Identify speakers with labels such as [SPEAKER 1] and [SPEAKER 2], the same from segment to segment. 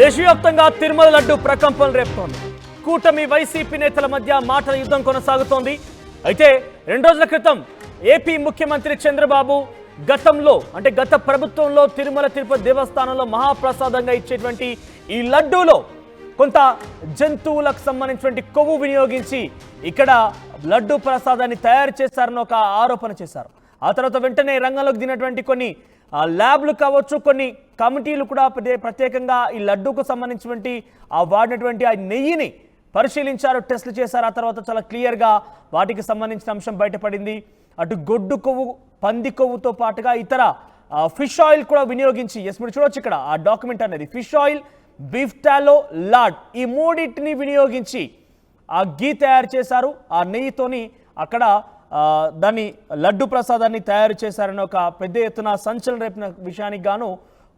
[SPEAKER 1] దేశవ్యాప్తంగా తిరుమల లడ్డు ప్రకంపనలు రేపుతోంది. కూటమి వైసీపీ నేతల మధ్య మాటల యుద్ధం కొనసాగుతోంది. అయితే రెండు రోజుల క్రితం ఏపీ ముఖ్యమంత్రి చంద్రబాబు గతంలో అంటే గత ప్రభుత్వంలో తిరుమల తిరుపతి దేవస్థానంలో మహాప్రసాదంగా ఇచ్చేటువంటి ఈ లడ్డూలో కొంత జంతువులకు సంబంధించినటువంటి కొవ్వు వినియోగించి ఇక్కడ లడ్డు ప్రసాదాన్ని తయారు చేశారని ఒక ఆరోపణ చేశారు. ఆ తర్వాత వెంటనే రంగంలోకి దిగినటువంటి కొన్ని ల్యాబ్లు కావచ్చు కొన్ని కమిటీలు కూడా ప్రత్యేకంగా ఈ లడ్డూకు సంబంధించినటువంటి ఆ వాడినటువంటి ఆ నెయ్యిని పరిశీలించారు టెస్టులు చేశారు. ఆ తర్వాత చాలా క్లియర్గా వాటికి సంబంధించిన అంశం బయటపడింది. అటు గొడ్డు కొవ్వు పంది కొవ్వుతో పాటుగా ఇతర ఫిష్ ఆయిల్ కూడా వినియోగించి ఎస్ మీరు చూడొచ్చు ఇక్కడ ఆ డాక్యుమెంట్ అనేది. Fish oil beef tallow lard ఈ మూడింటిని వినియోగించి ఆ గీ తయారు చేశారు. ఆ నెయ్యితోని అక్కడ దాన్ని లడ్డు ప్రసాదాన్ని తయారు చేశారని ఒక పెద్ద ఎత్తున సంచలనం రేపిన విషయానికి గాను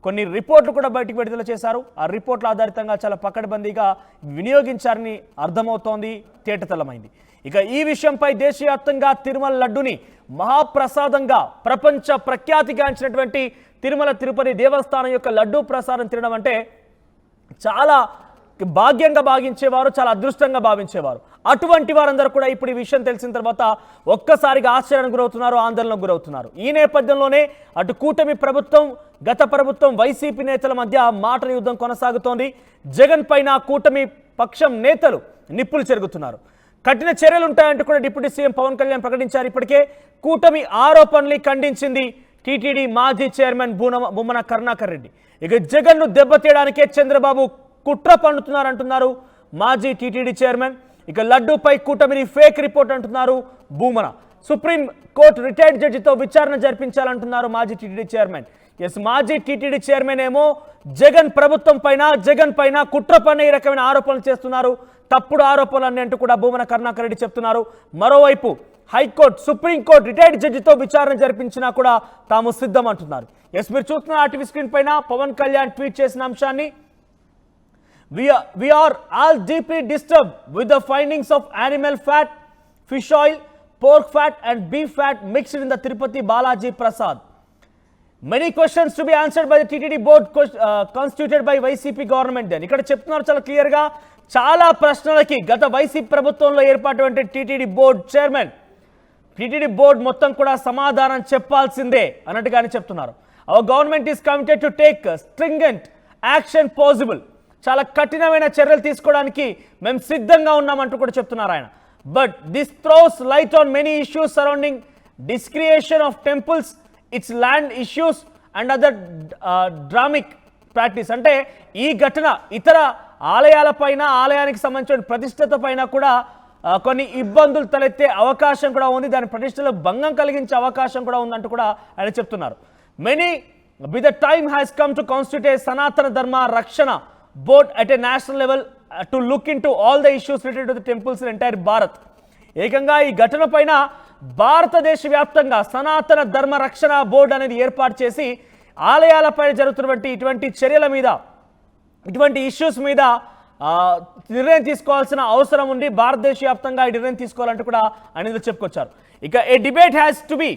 [SPEAKER 1] కొన్ని రిపోర్ట్లు కూడా బయటకు విడుదల చేశారు. ఆ రిపోర్ట్ల ఆధారితంగా చాలా పక్కడబందీగా వినియోగించారని అర్థమవుతోంది తేటతలమైంది ఇక ఈ విషయంపై దేశవ్యాప్తంగా తిరుమల లడ్డుని మహాప్రసాదంగా ప్రపంచ ప్రఖ్యాతిగాంచినటువంటి తిరుమల తిరుపతి దేవస్థానం యొక్క లడ్డు ప్రసాదం తినడం అంటే చాలా భాగ్యంగా భావించేవారు చాలా అదృష్టంగా భావించేవారు. అటువంటి వారందరూ కూడా ఇప్పుడు ఈ విషయం తెలిసిన తర్వాత ఒక్కసారిగా ఆశ్చర్యానికి గురవుతున్నారు ఆందోళనకు గురవుతున్నారు. ఈ నేపథ్యంలోనే అటు కూటమి ప్రభుత్వం గత ప్రభుత్వం వైసీపీ నేతల మధ్య మాటల యుద్ధం కొనసాగుతోంది. జగన్ పైన కూటమి పక్షం నేతలు నిప్పులు చెరుగుతున్నారు. కఠిన చర్యలు ఉంటాయంటూ కూడా డిప్యూటీ సీఎం పవన్ కళ్యాణ్ ప్రకటించారు. ఇప్పటికే కూటమి ఆరోపణల్ని ఖండించింది టీటీడీ మాజీ చైర్మన్ బూన బొమ్మన కరుణాకర్ రెడ్డి. ఇక జగన్ను దెబ్బతీయడానికే చంద్రబాబు కుట్ర పండుతున్నారంటున్నారు మాజీ టీటీడీ చైర్మన్ ఇక లడ్డూపై కూటమిని ఫేక్ రిపోర్ట్ అంటున్నారు భూమన. సుప్రీం కోర్టు రిటైర్డ్ జడ్జితో విచారణ జరిపించాలంటున్నారు మాజీ టీటీడీ చైర్మన్. ఎస్ మాజీ టీటీడీ చైర్మన్ ఏమో జగన్ ప్రభుత్వం పైన జగన్ పైన కుట్ర పైన ఈ రకమైన ఆరోపణలు చేస్తున్నారు. తప్పుడు ఆరోపణలు అన్ని కూడా భూమన కరుణాకర్ రెడ్డి చెప్తున్నారు. మరోవైపు హైకోర్టు సుప్రీంకోర్టు రిటైర్డ్ జడ్జితో విచారణ జరిపించినా కూడా తాము సిద్ధం అంటున్నారు ఎస్ మీరు చూస్తున్న ఆ టీవీ స్క్రీన్ పైన పవన్ కళ్యాణ్ ట్వీట్ చేసిన అంశాన్ని we are, we are all deeply disturbed with the findings of animal fat, fish oil, pork fat, and beef fat mixed in the Tirupati Balaji Prasad. Many questions to be answered by the TTD board uh, constituted by YCP government then. ఇక్కడ చెప్తున్నారు చాలా క్లియర్గా చాలా ప్రశ్నలకి గత YCP ప్రభుత్వంలో ఏర్పాటువంటి TTD board chairman TTD board మొత్తం కూడా సమాధానం చెప్పాల్సిందే అన్నట్టుగానే చెప్తున్నారు our government is committed to take stringent action possible చాలా కఠినమైన చర్యలు తీసుకోవడానికి మేము సిద్ధంగా ఉన్నామంటూ కూడా చెప్తున్నారు ఆయన. But this throws light on many issues surrounding desecration of temples its land issues and other dharmic practice అంటే ఈ ఘటన ఇతర ఆలయాలపైన ఆలయానికి సంబంధించిన ప్రతిష్టత పైన కూడా కొన్ని ఇబ్బందులు తలెత్తే అవకాశం కూడా ఉంది. దాని ప్రతిష్టలో భంగం కలిగించే అవకాశం కూడా ఉందంటూ కూడా ఆయన చెప్తున్నారు. Maybe the time has come to constitute a Sanatana Dharma Rakshana board at a national level to look into all the issues related to the temples in entire Bharat ఏకంగా ఈ ఘటన పైన భారతదేశ వ్యాప్తంగా సనాతన ధర్మ రక్షణ బోర్డు అనేది ఏర్పాటు చేసి ఆలయాలపై జరుగుతున్నటువంటి ఇటువంటి చర్యల మీద ఇటువంటి ఇష్యూస్ మీద నిర్ణయం తీసుకోవాల్సిన అవసరం ఉంది భారతదేశ వ్యాప్తంగా ఈ నిర్ణయం తీసుకోవాలంటూ కూడా అనేది చెప్పుకొచ్చారు ఇక a debate has to be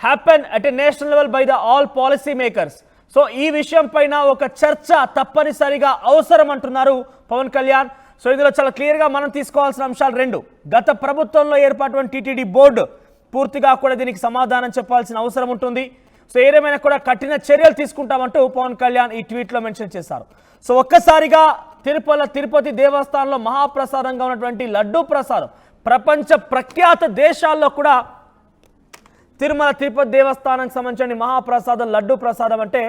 [SPEAKER 1] happen at a national level by the all policy makers so ఈ విషయం పైన ఒక చర్చ తప్పనిసరిగా అవసరం అంటున్నారు పవన్ కళ్యాణ్. సో ఇందులో చాలా క్లియర్గా మనం తీసుకోవాల్సిన అంశాలు రెండు. గత ప్రభుత్వంలో ఏర్పాటు టీటీడీ బోర్డు పూర్తిగా కూడా దీనికి సమాధానం చెప్పాల్సిన అవసరం ఉంటుంది. సో ఏదేమైనా కూడా కఠిన చర్యలు తీసుకుంటామంటూ పవన్ కళ్యాణ్ ఈ ట్వీట్లో మెన్షన్ చేశారు. సో ఒక్కసారిగా తిరుపతి తిరుపతి దేవస్థానంలో మహాప్రసాదంగా ఉన్నటువంటి లడ్డూ ప్రసాదం ప్రపంచ ప్రఖ్యాత దేశాల్లో కూడా తిరుమల తిరుపతి దేవస్థానానికి సంబంధించిన మహాప్రసాదం లడ్డు ప్రసాదం అంటే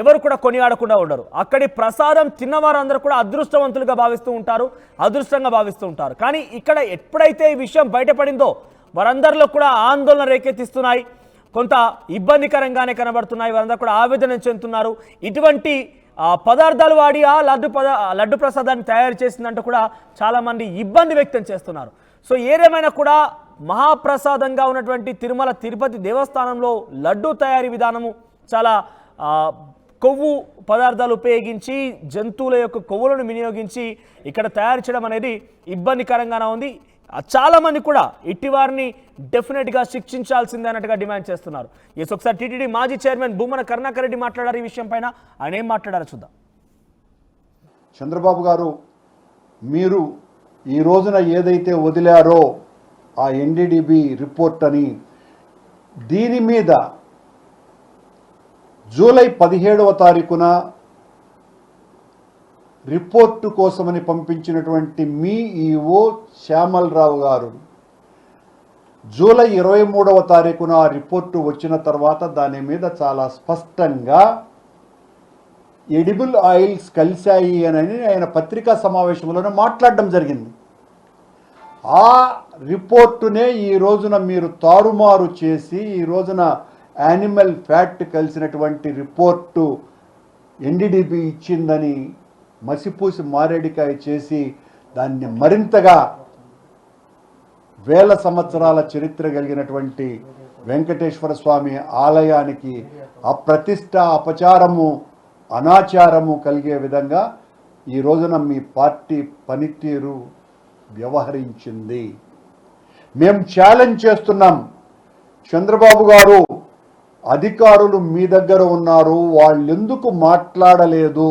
[SPEAKER 1] ఎవరు కూడా కొనియాడకుండా ఉండరు. అక్కడి ప్రసాదం తిన్నవారందరూ కూడా అదృష్టవంతులుగా భావిస్తూ ఉంటారు అదృష్టంగా భావిస్తూ ఉంటారు. కానీ ఇక్కడ ఎప్పుడైతే ఈ విషయం బయటపడిందో వారందరిలో కూడా ఆందోళన రేకెత్తిస్తున్నాయి. కొంత ఇబ్బందికరంగానే కనబడుతున్నాయి. వారందరూ కూడా ఆవేదన చెందుతున్నారు. ఇటువంటి పదార్థాలు వాడి ఆ లడ్డు పద లడ్డు ప్రసాదాన్ని తయారు చేసిందంటూ కూడా చాలామంది ఇబ్బంది వ్యక్తం చేస్తున్నారు. సో ఏదేమైనా కూడా మహాప్రసాదంగా ఉన్నటువంటి తిరుమల తిరుపతి దేవస్థానంలో లడ్డు తయారీ విధానము చాలా కొవ్వు పదార్థాలు ఉపయోగించి జంతువుల యొక్క కొవ్వులను వినియోగించి ఇక్కడ తయారు చేయడం అనేది ఇబ్బందికరంగానే ఉంది. చాలామంది చాలా మంది కూడా ఇటీవారిని డెఫినెట్గా శిక్షించాల్సిందే అన్నట్టుగా డిమాండ్ చేస్తున్నారు. ఎస్ ఒకసారి టీటీడీ మాజీ చైర్మన్ భూమన కరుణాకర్ రెడ్డి మాట్లాడారు ఈ విషయం పైన. ఆయన ఏం మాట్లాడారో చూద్దాం.
[SPEAKER 2] చంద్రబాబు గారు మీరు ఈ రోజున ఏదైతే వదిలారో ఆ ఎన్డీడీబీ రిపోర్ట్ అని దీని మీద జూలై పదిహేడవ తారీఖున రిపోర్టు కోసమని పంపించినటువంటి మీ ఈఓ శ్యామలరావు గారు జూలై ఇరవై మూడవ తారీఖున ఆ రిపోర్టు వచ్చిన తర్వాత దాని మీద చాలా స్పష్టంగా ఎడిబుల్ ఆయిల్స్ కలిశాయి అని ఆయన పత్రికా సమావేశంలోనే మాట్లాడడం జరిగింది. ఆ రిపోర్టునే ఈ రోజున మీరు తారుమారు చేసి ఈ రోజున యానిమల్ ఫ్యాట్ కలిసినటువంటి రిపోర్టు ఎన్డీడీబీ ఇచ్చిందని మసిపూసి మారేడికాయ చేసి దాన్ని మరింతగా వేల సంవత్సరాల చరిత్ర కలిగినటువంటి వెంకటేశ్వర స్వామి ఆలయానికి అప్రతిష్ట అపచారము అనాచారము కలిగే విధంగా ఈ రోజున మీ పార్టీ పనితీరు వ్యవహరించింది. మేము ఛాలెంజ్ చేస్తున్నాం. చంద్రబాబు గారు అధికారులు మీ దగ్గర ఉన్నారు వాళ్ళెందుకు మాట్లాడలేదు?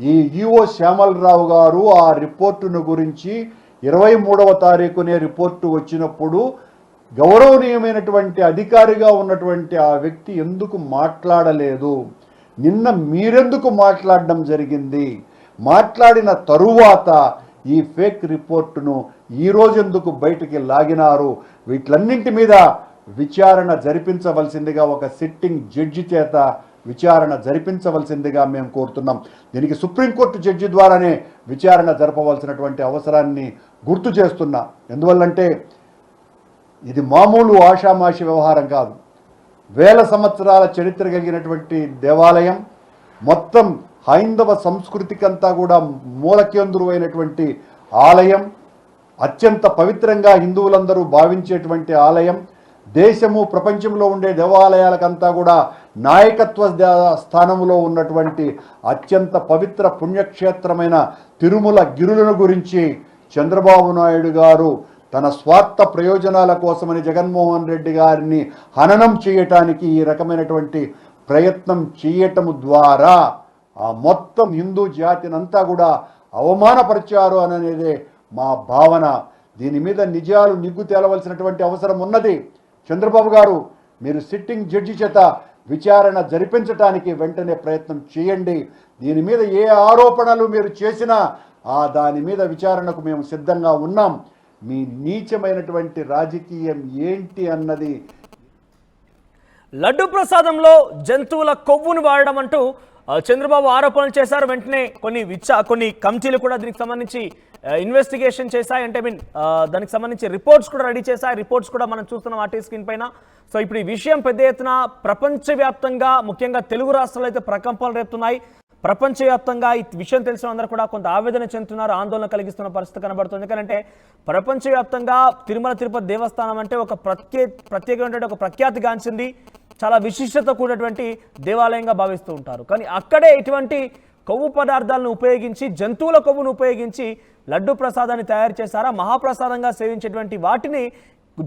[SPEAKER 2] ఈ ఈఓ శ్యామలరావు గారు ఆ రిపోర్టును గురించి ఇరవై మూడవ తారీఖునే రిపోర్టు వచ్చినప్పుడు గౌరవనీయమైనటువంటి అధికారిగా ఉన్నటువంటి ఆ వ్యక్తి ఎందుకు మాట్లాడలేదు? నిన్న మీరెందుకు మాట్లాడడం జరిగింది? మాట్లాడిన తరువాత ఈ ఫేక్ రిపోర్టును ఈ రోజెందుకు బయటికి లాగినారు? వీటిలన్నింటి మీద విచారణ జరిపించవలసిందిగా ఒక సిట్టింగ్ జడ్జి చేత విచారణ జరిపించవలసిందిగా మేము కోరుతున్నాం. దీనికి సుప్రీంకోర్టు జడ్జి ద్వారానే విచారణ జరపవలసినటువంటి అవసరాన్ని గుర్తు చేస్తున్నా. ఎందువల్లంటే ఇది మామూలు ఆషామాషి వ్యవహారం కాదు. వేల సంవత్సరాల చరిత్ర కలిగినటువంటి దేవాలయం మొత్తం హైందవ సంస్కృతికంతా కూడా మూలకేంద్రు అయినటువంటి ఆలయం అత్యంత పవిత్రంగా హిందువులందరూ భావించేటువంటి ఆలయం దేశము ప్రపంచంలో ఉండే దేవాలయాలకంతా కూడా నాయకత్వ స్థానంలో ఉన్నటువంటి అత్యంత పవిత్ర పుణ్యక్షేత్రమైన తిరుమల గిరులను గురించి చంద్రబాబు నాయుడు గారు తన స్వార్థ ప్రయోజనాల కోసమని జగన్మోహన్ రెడ్డి గారిని హననం చేయటానికి ఈ రకమైనటువంటి ప్రయత్నం చేయటము ద్వారా ఆ మొత్తం హిందూ జాతినంతా కూడా అవమానపరిచారు అనేది మా భావన. దీని మీద నిజాలు నిగ్గు తేలవలసినటువంటి అవసరం ఉన్నది. చంద్రబాబు గారు మీరు సిట్టింగ్ జడ్జి చేత విచారణ జరిపించటానికి వెంటనే ప్రయత్నం చేయండి. దీని మీద ఏ ఆరోపణలు మీరు చేసినా ఆ దాని మీద విచారణకు మేము సిద్ధంగా ఉన్నాం. మీ నీచమైనటువంటి రాజకీయం ఏంటి అన్నది
[SPEAKER 1] లడ్డు ప్రసాదంలో జంతువుల కొవ్వును వాడడం అంటూ చంద్రబాబు ఆరోపణలు చేశారు వెంటనే కొన్ని విచ్చ కొన్ని కమిటీలు కూడా దీనికి సంబంధించి ఇన్వెస్టిగేషన్ చేశాయి. అంటే మీన్ దానికి సంబంధించి రిపోర్ట్స్ కూడా రెడీ చేశాయి. రిపోర్ట్స్ కూడా మనం చూస్తున్నాం ఆర్టీ స్క్రీన్ పైన. సో ఇప్పుడు ఈ విషయం పెద్ద ఎత్తున ప్రపంచవ్యాప్తంగా ముఖ్యంగా తెలుగు రాష్ట్రాలు అయితే ప్రకంపనలు రేపుతున్నాయి. ప్రపంచవ్యాప్తంగా ఈ విషయం తెలిసిన అందరూ కూడా కొంత ఆవేదన చెందుతున్నారు. ఆందోళన కలిగిస్తున్న పరిస్థితి కనబడుతుంది. ఎందుకంటే ప్రపంచవ్యాప్తంగా తిరుమల తిరుపతి దేవస్థానం అంటే ఒక ప్రత్యే ప్రత్యేకమైనటువంటి ఒక ప్రఖ్యాతిగాంచింది చాలా విశిష్టత కూడినటువంటి దేవాలయంగా భావిస్తూ ఉంటారు. కానీ అక్కడే ఇటువంటి కొవ్వు పదార్థాలను ఉపయోగించి జంతువుల కొవ్వును ఉపయోగించి లడ్డు ప్రసాదాన్ని తయారు చేశారా మహాప్రసాదంగా సేవించేటువంటి వాటిని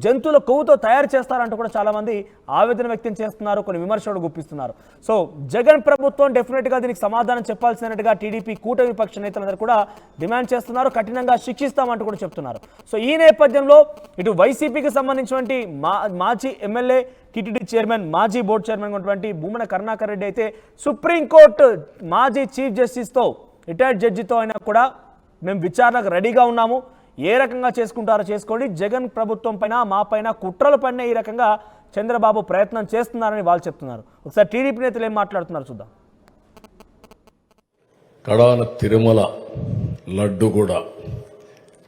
[SPEAKER 1] జంతువుల కొవ్వుతో తయారు చేస్తారంటూ కూడా చాలా మంది ఆవేదన వ్యక్తం చేస్తున్నారు కొన్ని విమర్శలు గుప్పిస్తున్నారు. సో జగన్ ప్రభుత్వం డెఫినెట్గా దీనికి సమాధానం చెప్పాల్సినట్టుగా టీడీపీ కూటమి పక్ష నేతలందరూ కూడా డిమాండ్ చేస్తున్నారు కఠినంగా శిక్షిస్తామంటూ కూడా చెప్తున్నారు. సో ఈ నేపథ్యంలో ఇటు వైసీపీకి సంబంధించినటువంటి మా మాజీ ఎమ్మెల్యే టీటీడీ చైర్మన్ మాజీ బోర్డు చైర్మన్ ఉన్నటువంటి భూమన కరుణాకర్ రెడ్డి అయితే సుప్రీంకోర్టు మాజీ చీఫ్ జస్టిస్తో రిటైర్డ్ జడ్జితో అయినా కూడా మేము విచారణకు రెడీగా ఉన్నాము. ఏ రకంగా చేసుకుంటారో చేసుకోండి. జగన్ ప్రభుత్వం పైన మా పైన కుట్రల పైన ఈ రకంగా చంద్రబాబు ప్రయత్నం చేస్తున్నారని వాళ్ళు చెప్తున్నారు. ఒకసారి టీడీపీ నేతలు ఏం మాట్లాడుతున్నారు చూద్దాం.
[SPEAKER 3] కడాన తిరుమల లడ్డు కూడా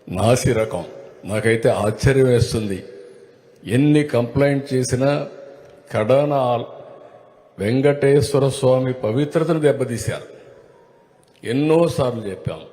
[SPEAKER 3] నాసి రకం. నాకైతే ఆశ్చర్యం వేస్తుంది. ఎన్ని కంప్లైంట్ చేసినా కడాన వెంకటేశ్వర స్వామి పవిత్రతను దెబ్బతీశారు. ఎన్నోసార్లు చెప్పాము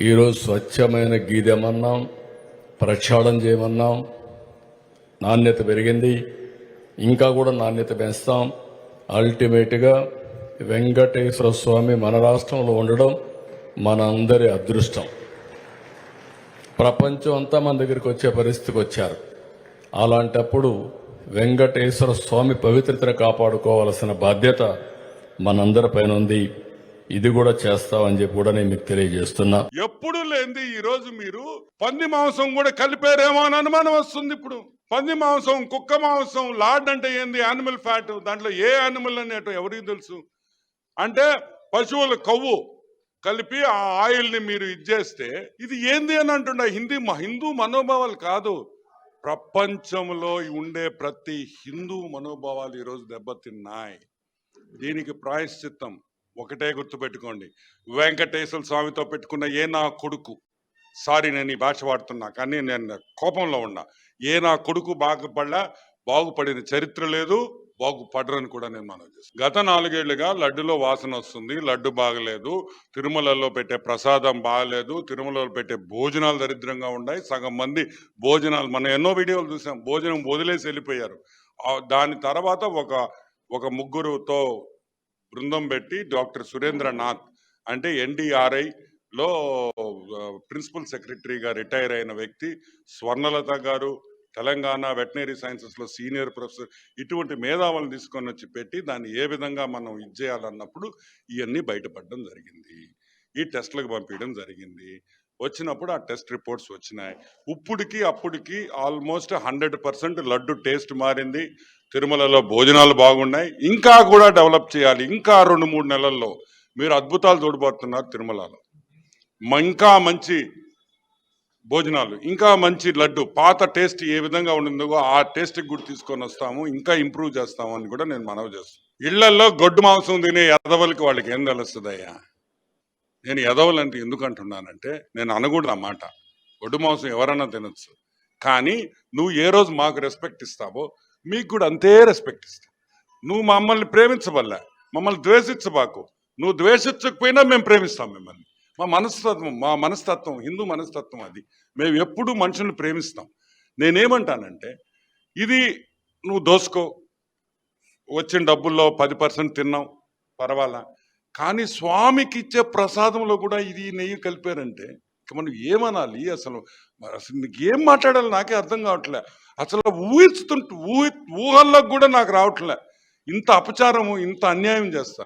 [SPEAKER 3] ఈరోజు స్వచ్ఛమైన గీదెమన్నాం ప్రక్షాళన చేయమన్నాం. నాణ్యత పెరిగింది. ఇంకా కూడా నాణ్యత పెంచుతాం. అల్టిమేట్గా వెంకటేశ్వర స్వామి మన రాష్ట్రంలో ఉండడం మనందరి అదృష్టం. ప్రపంచం అంతా మన దగ్గరికి వచ్చే పరిస్థితికి వచ్చారు. అలాంటప్పుడు వెంకటేశ్వర స్వామి పవిత్రతను కాపాడుకోవాల్సిన బాధ్యత మనందరిపైన ఉంది. ఇది కూడా చేస్తామని చెప్పి కూడా నేను మీకు తెలియజేస్తున్నా.
[SPEAKER 4] ఎప్పుడు లేనిది ఈ రోజు మీరు? పంది మాంసం కూడా కలిపారేమో అని అనుమానం వస్తుంది ఇప్పుడు. పంది మాంసం కుక్క మాంసం లార్డ్ అంటే ఏంది? యానిమల్ ఫ్యాట్ దాంట్లో ఏ యానిమల్ అనేటో ఎవరికి తెలుసు? అంటే పశువుల కొవ్వు కలిపి ఆ ఆయిల్ని మీరు ఇచ్చేస్తే ఇది ఏంది అని అంటున్నా? హిందీ హిందూ మనోభావాలు కాదు. ప్రపంచంలో ఉండే ప్రతి హిందూ మనోభావాలు ఈరోజు దెబ్బతిన్నాయి. దీనికి ప్రాయశ్చిత్తం. ఒకటే గుర్తుపెట్టుకోండి. వెంకటేశ్వర స్వామితో పెట్టుకున్న ఏ నా కొడుకు సారీ నేను ఈ భాష వాడుతున్నా కానీ నేను కోపంలో ఉన్నా. ఏ నా కొడుకు బాగుపడ్డా బాగుపడిన చరిత్ర లేదు బాగుపడరని కూడా నేను మనం చేస్తాను గత నాలుగేళ్ళుగా లడ్డులో వాసన వస్తుంది లడ్డు బాగలేదు తిరుమలలో పెట్టే ప్రసాదం బాగలేదు తిరుమలలో పెట్టే భోజనాలు దరిద్రంగా ఉన్నాయి సగం మంది భోజనాలు మనం ఎన్నో వీడియోలు చూసాం భోజనం వదిలేసి వెళ్ళిపోయారు. దాని తర్వాత ఒక ఒక ముగ్గురుతో బృందం పెట్టి డాక్టర్ సురేంద్రనాథ్ అంటే ఎన్డీఆర్ఐ లో ప్రిన్సిపల్ సెక్రటరీగా రిటైర్ అయిన వ్యక్తి స్వర్ణలత గారు తెలంగాణ వెటనరీ సైన్సెస్లో సీనియర్ ప్రొఫెసర్ ఇటువంటి మేధావులను తీసుకొని వచ్చి పెట్టి దాన్ని ఏ విధంగా మనం ఇది చేయాలన్నప్పుడు ఇవన్నీ బయటపడడం జరిగింది. ఈ టెస్ట్లకు పంపించడం జరిగింది. వచ్చినప్పుడు ఆ టెస్ట్ రిపోర్ట్స్ వచ్చినాయి. ఇప్పటికి అప్పటికి almost hundred percent laddu taste మారింది. తిరుమలలో భోజనాలు బాగున్నాయి ఇంకా కూడా డెవలప్ చేయాలి. ఇంకా రెండు మూడు నెలల్లో మీరు అద్భుతాలు చూడబోతున్నారు తిరుమలలో. ఇంకా మంచి భోజనాలు ఇంకా మంచి లడ్డు పాత టేస్ట్ ఏ విధంగా ఉండిందో ఆ టేస్ట్కి కూడా తీసుకొని వస్తాము ఇంకా ఇంప్రూవ్ చేస్తాము అని కూడా నేను మనవి చేస్తాను ఇళ్ళలో గొడ్డు మాంసం తినే ఎదవలకి వాళ్ళకి ఏం తెలుస్తుందయ్యా? నేను ఎదవలంటే ఎందుకు అంటున్నానంటే నేను అనకూడదు అన్నమాట మాట. గొడ్డు మాంసం ఎవరన్నా తినొచ్చు. కానీ నువ్వు ఏ రోజు మాకు రెస్పెక్ట్ ఇస్తావో మీకు కూడా అంతే రెస్పెక్ట్ ఇస్తాం. నువ్వు మమ్మల్ని ప్రేమించవల్ల మమ్మల్ని ద్వేషించబాకు. నువ్వు ద్వేషించకపోయినా మేము ప్రేమిస్తాం మిమ్మల్ని. మా మనస్తత్వం మా మనస్తత్వం హిందూ మనస్తత్వం అది. మేము ఎప్పుడూ మనుషుల్ని ప్రేమిస్తాం. నేనేమంటానంటే ఇది నువ్వు దోసుకో. వచ్చిన డబ్బుల్లో పది పర్సెంట్ తిన్నావు పర్వాలా. కానీ స్వామికి ఇచ్చే ప్రసాదంలో కూడా ఇది నెయ్యి కలిపారంటే ఇక మనం ఏమనాలి అసలు? అసలు నీకు ఏం మాట్లాడాలి నాకే అర్థం కావట్లే. అసలు ఊహిస్తుంటు ఊహి ఊహల్లో కూడా నాకు రావట్లే. ఇంత అపచారము ఇంత అన్యాయం చేస్తా.